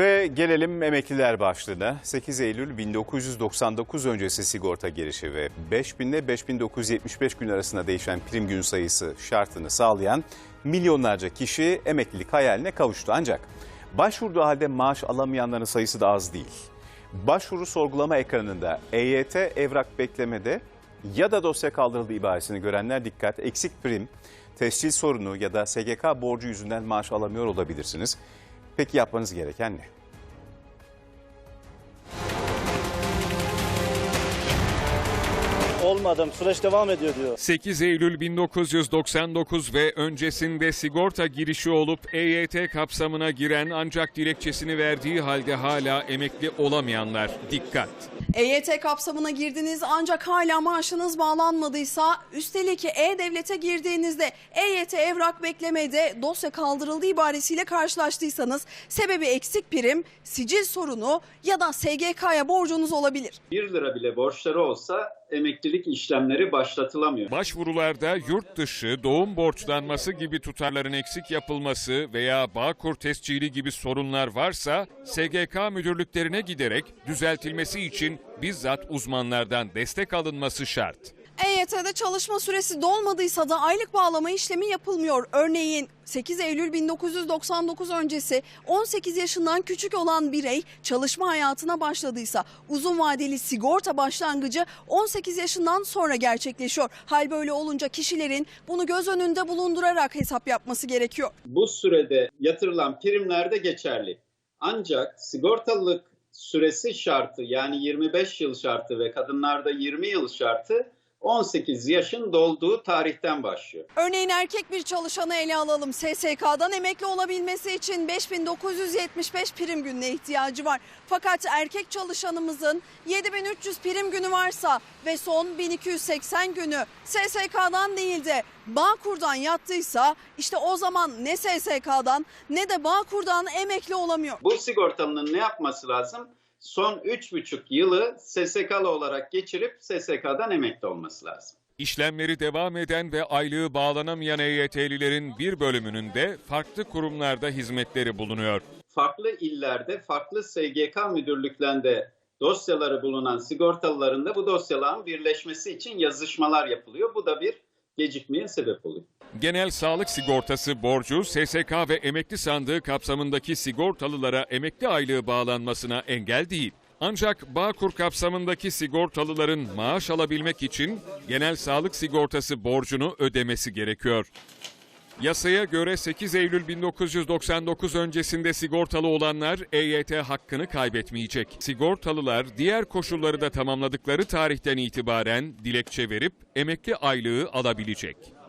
Ve gelelim emekliler başlığına. 8 Eylül 1999 öncesi sigorta girişi ve 5000 ile 5975 gün arasında değişen prim gün sayısı şartını sağlayan milyonlarca kişi emeklilik hayaline kavuştu. Ancak başvurduğu halde maaş alamayanların sayısı da az değil. Başvuru sorgulama ekranında EYT evrak beklemede ya da dosya kaldırıldı ibaresini görenler dikkat. Eksik prim, tescil sorunu ya da SGK borcu yüzünden maaş alamıyor olabilirsiniz. Peki yapmanız gereken ne? Olmadım. Süreç devam ediyor diyor. 8 Eylül 1999 ve öncesinde sigorta girişi olup EYT kapsamına giren ancak dilekçesini verdiği halde hala emekli olamayanlar dikkat. EYT kapsamına girdiniz ancak hala maaşınız bağlanmadıysa üstelik E-Devlet'e girdiğinizde EYT evrak beklemede dosya kaldırıldı ibaresiyle karşılaştıysanız sebebi eksik prim, sicil sorunu ya da SGK'ya borcunuz olabilir. 1 lira bile borçları olsa emeklilik işlemleri başlatılamıyor. Başvurularda yurt dışı, doğum borçlanması gibi tutarların eksik yapılması veya Bağkur tescili gibi sorunlar varsa SGK müdürlüklerine giderek düzeltilmesi için bizzat uzmanlardan destek alınması şart. EYT'de çalışma süresi dolmadıysa da aylık bağlama işlemi yapılmıyor. Örneğin 8 Eylül 1999 öncesi 18 yaşından küçük olan birey çalışma hayatına başladıysa uzun vadeli sigorta başlangıcı 18 yaşından sonra gerçekleşiyor. Hal böyle olunca kişilerin bunu göz önünde bulundurarak hesap yapması gerekiyor. Bu sürede yatırılan primler de geçerli. Ancak sigortalılık süresi şartı yani 25 yıl şartı ve kadınlarda 20 yıl şartı 18 yaşın dolduğu tarihten başlıyor. Örneğin erkek bir çalışanı ele alalım. SSK'dan emekli olabilmesi için 5975 prim gününe ihtiyacı var. Fakat erkek çalışanımızın 7300 prim günü varsa ve son 1280 günü SSK'dan değil de Bağkur'dan yattıysa işte o zaman ne SSK'dan ne de Bağkur'dan emekli olamıyor. Bu sigortalının ne yapması lazım? Son 3,5 yılı SSK'lı olarak geçirip SSK'dan emekli olması lazım. İşlemleri devam eden ve aylığı bağlanamayan EYT'lilerin bir bölümünün de farklı kurumlarda hizmetleri bulunuyor. Farklı illerde, farklı SGK müdürlüklerinde dosyaları bulunan sigortalıların da bu dosyaların birleşmesi için yazışmalar yapılıyor. Bu da bir gecikmeye sebep oluyor. Genel sağlık sigortası borcu SSK ve emekli sandığı kapsamındaki sigortalılara emekli aylığı bağlanmasına engel değil. Ancak Bağkur kapsamındaki sigortalıların maaş alabilmek için genel sağlık sigortası borcunu ödemesi gerekiyor. Yasaya göre 8 Eylül 1999 öncesinde sigortalı olanlar EYT hakkını kaybetmeyecek. Sigortalılar diğer koşulları da tamamladıkları tarihten itibaren dilekçe verip emekli aylığı alabilecek.